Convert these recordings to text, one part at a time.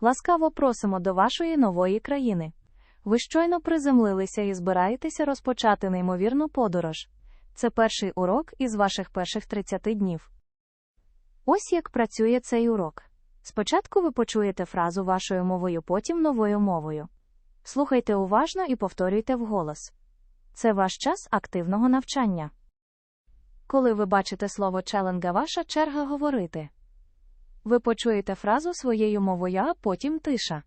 Ласкаво просимо до вашої нової країни. Ви щойно приземлилися і збираєтеся розпочати неймовірну подорож. Це перший урок із ваших перших 30 днів. Ось як працює цей урок. Спочатку ви почуєте фразу вашою мовою, потім новою мовою. Слухайте уважно і повторюйте вголос. Це ваш час активного навчання. Коли ви бачите слово челенга, ваша черга говорити. Ви почуєте фразу своєю мовою, а потім тиша.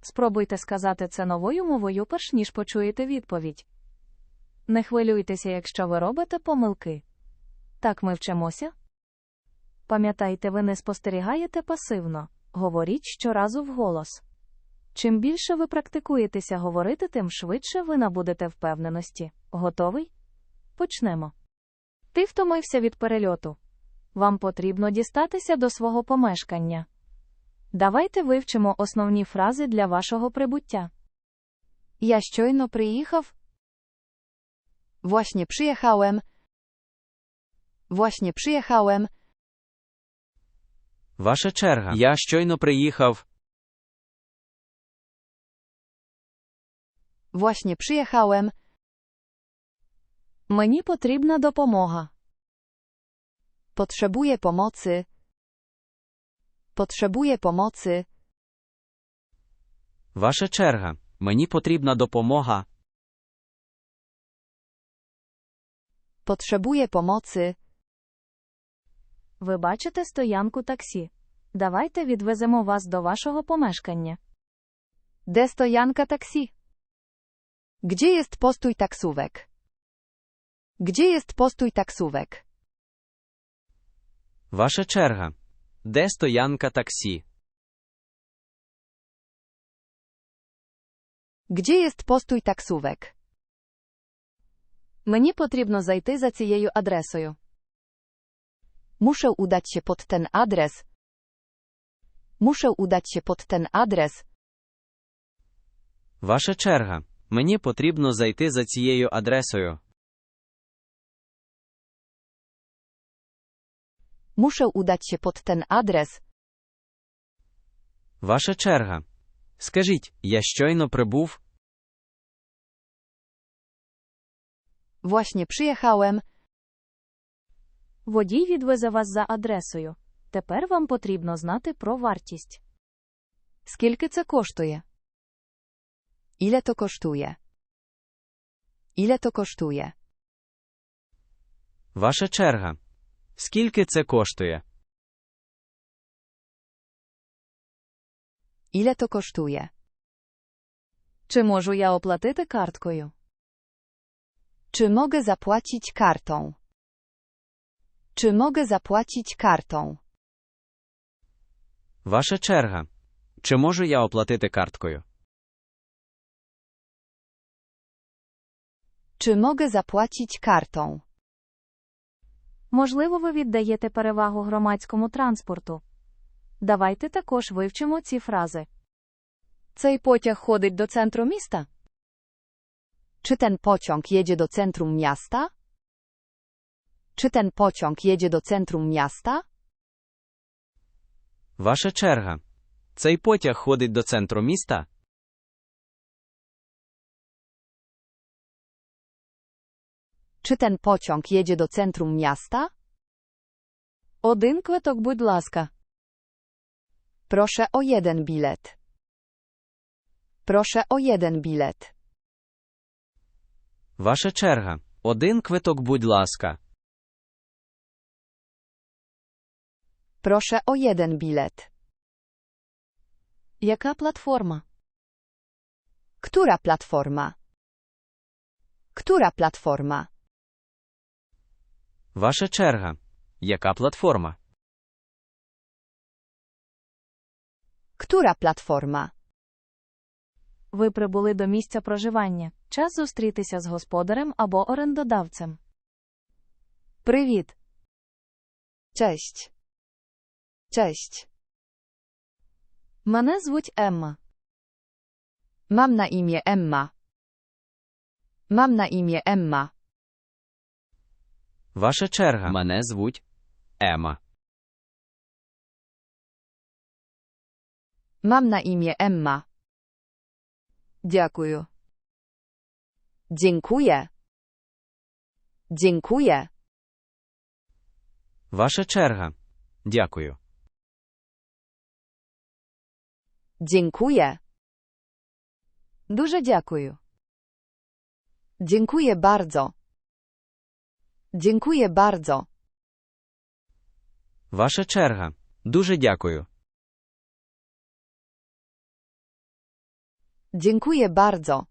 Спробуйте сказати це новою мовою, перш ніж почуєте відповідь. Не хвилюйтеся, якщо ви робите помилки. Так ми вчимося. Пам'ятайте, ви не спостерігаєте пасивно, говоріть щоразу вголос. Чим більше ви практикуєтеся говорити, тим швидше ви набудете впевненості. Готовий? Почнемо. Ти втомився від перельоту. Вам потрібно дістатися до свого помешкання. Давайте вивчимо основні фрази для вашого прибуття. Я щойно приїхав. Właśnie przyjechałem. Właśnie przyjechałem. Ваша черга. Я щойно приїхав. Właśnie przyjechałem. Мені потрібна допомога. Potrzebuję pomocy. Potrzebuję pomocy. Ваша черга. Мені потрібна допомога. Potrzebuję pomocy. Ви бачите стоянку таксі. Давайте відвеземо вас до вашого помешкання. Де stojanka taksi? Gdzie jest postój taksówek? Gdzie jest postój taksówek? Ваша черга. Де стоянка таксі? Gdzie jest postój taksówek? Мені потрібно зайти за цією адресою. Muszę udać się pod ten adres. Muszę udać się pod ten adres. Ваша черга. Мені потрібно зайти за цією адресою. Muszę udać się pod ten adres. Ваша черга. Скажіть, я щойно прибув. Właśnie przyjechałem. Водій відвезе вас за адресою. Тепер вам потрібно знати про вартість. Скільки це коштує? Ile to kosztuje? Ile to kosztuje? Ваша черга. Скільки це коштує? Ile to kosztuje? Чи можу я оплатити карткою? Czy mogę zapłacić kartą? Czy mogę zapłacić kartą? Ваша черга. Чи можу я оплатити карткою? Czy mogę zapłacić kartą? Можливо, ви віддаєте перевагу громадському транспорту. Давайте також вивчимо ці фрази. Цей потяг ходить до центру міста. Czy ten pociąg jedzie do centrum miasta? Czy ten pociąg jedzie do centrum miasta? Ваша черга. Цей потяг ходить до центру міста? Czy ten pociąg jedzie do centrum miasta? Один квиток, будь ласка. Proszę o jeden bilet. Proszę o jeden bilet. Ваша черга. Один квиток, будь ласка. Proszę o jeden bilet. Яка платформа? Która platforma? Która platforma? Ваша черга. Яка платформа? Która platforma? Ви прибули до місця проживання. Час зустрітися з господарем або орендодавцем. Привіт. Cześć. Cześć. Мене звуть Емма. Mam na imię Emma. Mam na imię Emma. Ваша черга. Мене звуть Ема. Mam na imię Emma. Дякую. Dziękuję. Dziękuję. Ваша черга. Дякую. Dziękuję. Дуже дякую. Dziękuję bardzo. Dziękuję bardzo. Ваша черга. Дуже дякую. Dziękuję bardzo.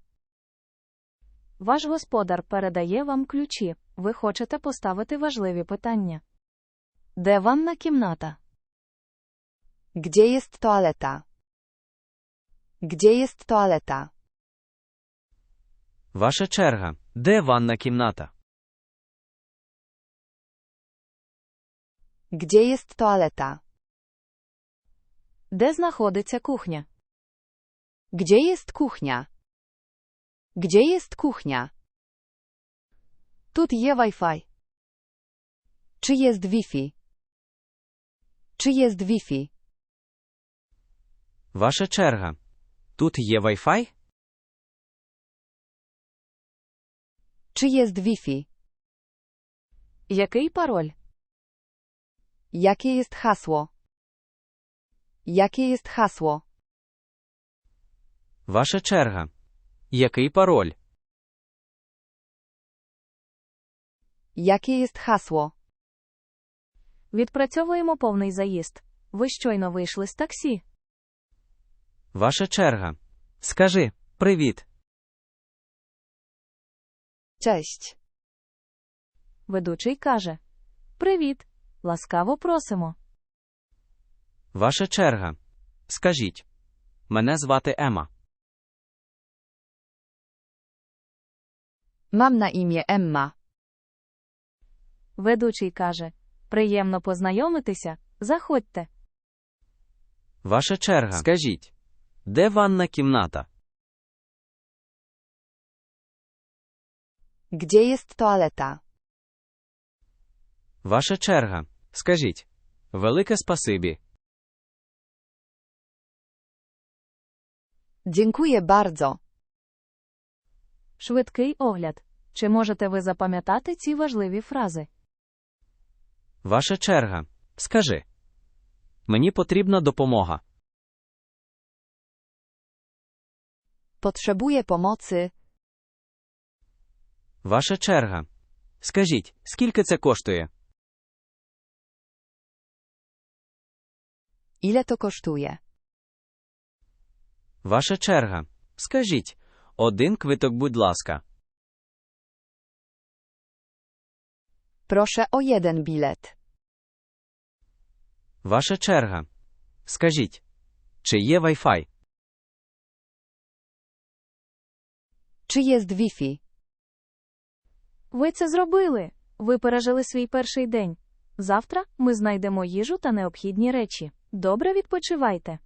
Ваш господар передає вам ключі. Ви хочете поставити важливі питання. Де ванна кімната? Gdzie jest toaleta? Gdzie jest toaleta? Ваша черга. Де ванна кімната? Gdzie jest toaleta? Де знаходиться кухня? Gdzie jest kuchnia? Gdzie jest kuchnia? Тут є Wi-Fi. Czy jest Wi-Fi? Czy jest Wi-Fi? Ваша черга. Тут є Wi-Fi? Czy jest Wi-Fi? Який пароль? Jakie jest hasło? Jakie jest hasło? Ваша черга. Який пароль? Jakie jest hasło? Відпрацьовуємо повний заїзд. Ви щойно вийшли з таксі. Ваша черга. Скажи привіт. Cześć. Ведучий каже: Привіт! Ласкаво просимо. Ваша черга. Скажіть. Мене звати Ема. Mam na imię Emma. Ведучий каже: Приємно познайомитися. Заходьте. Ваша черга. Скажіть. Де ванна кімната? Gdzie jest toaleta? Ваша черга. Скажіть. Велике спасибі. Dziękuję bardzo. Швидкий огляд. Чи можете ви запам'ятати ці важливі фрази? Ваша черга. Скажи. Мені потрібна допомога. Potrzebuję pomocy. Ваша черга. Скажіть, скільки це коштує? Ile to kosztuje? Ваша черга. Скажіть. Один квиток, будь ласка. Proszę o jeden bilet. Ваша черга. Скажіть. Чи є Wi-Fi? Czy jest Wi-Fi? Ви це зробили. Ви пережили свій перший день. Завтра ми знайдемо їжу та необхідні речі. Добре відпочивайте.